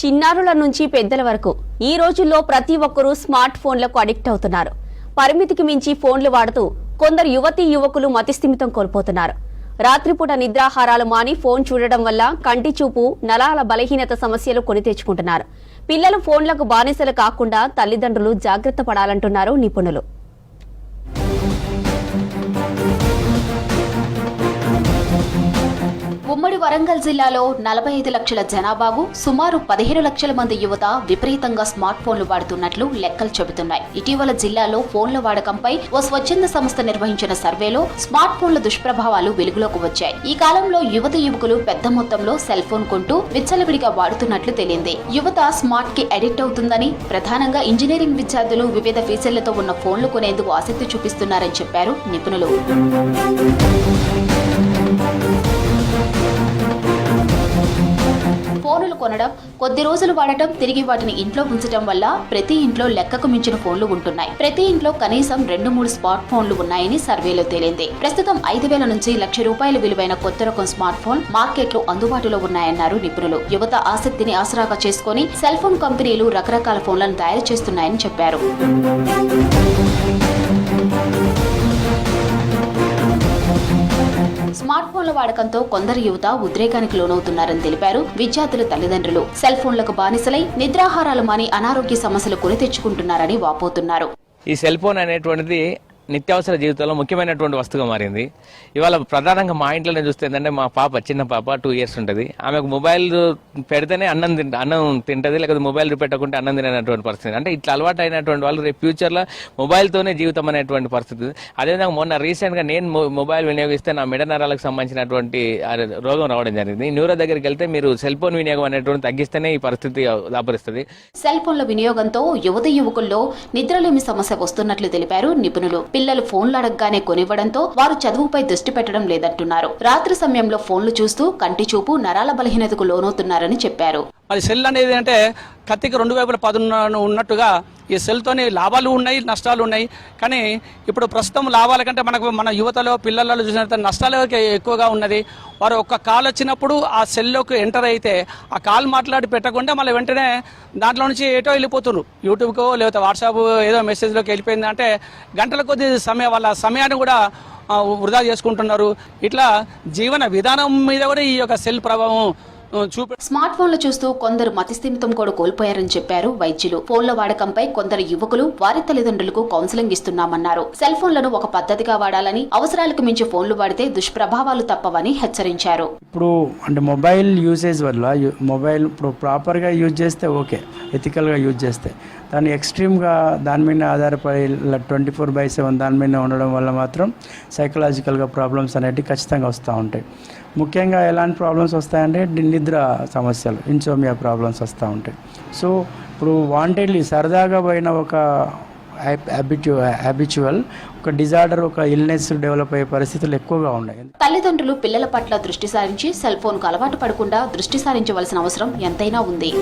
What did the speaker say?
చిన్నారుల నుంచి పెద్దల వరకు. ఈ రోజుల్లో ప్రతి ఒక్కరూ స్మార్ట్ ఫోన్లకు అడిక్ట్ అవుతున్నారు. పరిమితికి మించి ఫోన్లు వాడుతూ కొందరు యువతీ యువకులు మతిస్థిమితం కోల్పోతున్నారు. రాత్రిపూట నిద్రాహారాలు మాని ఫోన్ చూడడం వల్ల కంటి చూపు నరాల బలహీనత సమస్యలు కొని తెచ్చుకుంటున్నారు. పిల్లలు ఫోన్లకు బానిసలు కాకుండా తల్లిదండ్రులు జాగ్రత్త పడాలంటున్నారు నిపుణులు. ఉమ్మడి వరంగల్ జిల్లాలో నలభై ఐదు లక్షల జనాభాకు సుమారు పదిహేను లక్షల మంది యువత విపరీతంగా స్మార్ట్ ఫోన్లు వాడుతున్నట్లు లెక్కలు చెబుతున్నాయి. ఇటీవల జిల్లాలో ఫోన్ల వాడకంపై ఓ స్వచ్ఛంద సంస్థ నిర్వహించిన సర్వేలో స్మార్ట్ ఫోన్ల దుష్ప్రభావాలు వెలుగులోకి వచ్చాయి. ఈ కాలంలో యువత యువకులు పెద్ద మొత్తంలో సెల్ ఫోన్ కొంటూ విచ్చలవిడిగా వాడుతున్నట్లు తెలియంది యువత స్మార్ట్కి అడిక్ట్ అవుతుందని ప్రధానంగా ఇంజనీరింగ్ విద్యార్థులు వివిధ ఫీచర్లతో ఉన్న ఫోన్లు కొనేందుకు ఆసక్తి చూపిస్తున్నారని చెప్పారు నిపుణులు. కొనడం కొద్ది రోజులు వాడటం తిరిగి వాటిని ఇంట్లో ఉంచడం వల్ల ప్రతి ఇంట్లో లెక్కకు మించిన ఫోన్లు ఉంటున్నాయి. ప్రతి ఇంట్లో కనీసం రెండు మూడు స్మార్ట్ ఫోన్లు ఉన్నాయని సర్వేలో తేలింది. ప్రస్తుతం ఐదు వేల నుంచి లక్ష రూపాయల విలువైన కొత్త రకం స్మార్ట్ ఫోన్ మార్కెట్లో అందుబాటులో ఉన్నాయన్నారు నిపుణులు. యువత ఆసక్తిని ఆసరాగా చేసుకుని సెల్ ఫోన్ కంపెనీలు రకరకాల ఫోన్లను తయారు చేస్తున్నాయని చెప్పారు. వాడకంతో కొందరు యువత ఉద్రేకానికి లోనవుతున్నారని తెలిపారు. విద్యార్థుల తల్లిదండ్రులు సెల్ ఫోన్లకు బానిసలై నిద్రాహారాలు మాని అనారోగ్య సమస్యలు కొని తెచ్చుకుంటున్నారని వాపోతున్నారు. ఈ సెల్ ఫోన్ అనేటువంటిది నిత్యావసర జీవితంలో ముఖ్యమైనటువంటి వస్తువుగా మారింది. ఇవాళ ప్రధానంగా మా ఇంట్లోనే చూస్తే ఏంటంటే మా పాప చిన్న పాప టూ ఇయర్స్ ఉంటుంది. ఆమెకు మొబైల్ పెడితేనే అన్నం తింట అన్నం తింటది లేకపోతే మొబైల్ పెట్టకుంటే అన్నం తినటువంటి పరిస్థితి. అంటే ఇట్లా అలవాటు అయినటువంటి వాళ్ళు రేపు ఫ్యూచర్లో మొబైల్తోనే జీవితం అనేటువంటి పరిస్థితి. అదేవిధంగా మొన్న రీసెంట్గా నేను మొబైల్ వినియోగిస్తే నా మెడ నరాలకు సంబంధించినటువంటి రోగం రావడం జరిగింది. న్యూరో దగ్గరికి వెళ్తే మీరు సెల్ ఫోన్ వినియోగం అనేటువంటి తగ్గిస్తేనే ఈ పరిస్థితి దాపరిస్తుంది. సెల్ ఫోన్ల వినియోగంతో యువత యువకుల్లో నిద్రలేమి సమస్య వస్తున్నట్లు తెలిపారు నిపుణులు. పిల్లలు ఫోన్లు అడగగానే కొనివ్వడంతో వారు చదువుపై దృష్టి పెట్టడం లేదంటున్నారు. రాత్రి సమయంలో ఫోన్లు చూస్తూ కంటి చూపు నరాల బలహీనతకు లోనవుతున్నారని చెప్పారు. మరి సెల్ అనేది అంటే కత్తికి రెండు వైపుల పదును ఉన్నట్టుగా ఈ సెల్తోని లాభాలు ఉన్నాయి నష్టాలు ఉన్నాయి. కానీ ఇప్పుడు ప్రస్తుతం లాభాల కంటే మనకు మన యువతలో పిల్లలలో చూసినట్టు నష్టాలు ఎక్కువగా ఉన్నది. వారు ఒక్క కాల్ వచ్చినప్పుడు ఆ సెల్లోకి ఎంటర్ అయితే ఆ కాల్ మాట్లాడి పెట్టకుండా మళ్ళీ వెంటనే దాంట్లో నుంచి ఏటో వెళ్ళిపోతున్నారు. యూట్యూబ్కో లేకపోతే వాట్సాప్ ఏదో మెసేజ్లోకి వెళ్ళిపోయింది అంటే గంటల కొద్ది సమయం వాళ్ళ సమయాన్ని కూడా వృధా చేసుకుంటున్నారు. ఇట్లా జీవన విధానం మీద కూడా ఈ యొక్క సెల్ ప్రభావం స్మార్ట్ ఫోన్లు చూస్తూ కొందరు మతిస్థిమితం కూడా కోల్పోయారని చెప్పారు వైద్యులు. ఫోన్ల వాడకంపై కొందరు యువకులు వారి తల్లిదండ్రులకు కౌన్సిలింగ్ ఇస్తున్నామన్నారు. సెల్ ఫోన్లను ఒక పద్ధతిగా వాడాలని అవసరాలకు మించి ఫోన్లు వాడితే దుష్ప్రభావాలు తప్పవని హెచ్చరించారు. ఇప్పుడు అంటే మొబైల్ యూసేజ్ వల్ల మొబైల్ ఇప్పుడు ప్రాపర్గా యూజ్ చేస్తే ఓకే ఎథికల్గా యూజ్ చేస్తే. దాన్ని ఎక్స్ట్రీమ్గా దాని మీద ఆధారపడి ట్వంటీ ఫోర్ బై సెవెన్ దాని మీద ఉండడం వల్ల మాత్రం సైకలాజికల్గా ప్రాబ్లమ్స్ అనేటివి ఖచ్చితంగా వస్తూ ఉంటాయి. ముఖ్యంగా ఎలాంటి ప్రాబ్లమ్స్ వస్తాయంటే నిద్ర సమస్యలు ఇన్సోమియా ప్రాబ్లమ్స్ వస్తూ ఉంటాయి. సో ఇప్పుడు వాంటెడ్లీ సరదాగా పోయిన ఒక హ్యాబిట్యు హ్యాబిచువల్ ఒక డిజార్డర్ ఒక ఇల్నెస్ డెవలప్ అయ్యే పరిస్థితులు ఎక్కువగా ఉన్నాయి. తల్లిదండ్రులు పిల్లల పట్ల దృష్టి సారించి సెల్ ఫోన్కు అలవాటు పడకుండా దృష్టి సారించవలసిన అవసరం ఎంతైనా ఉంది.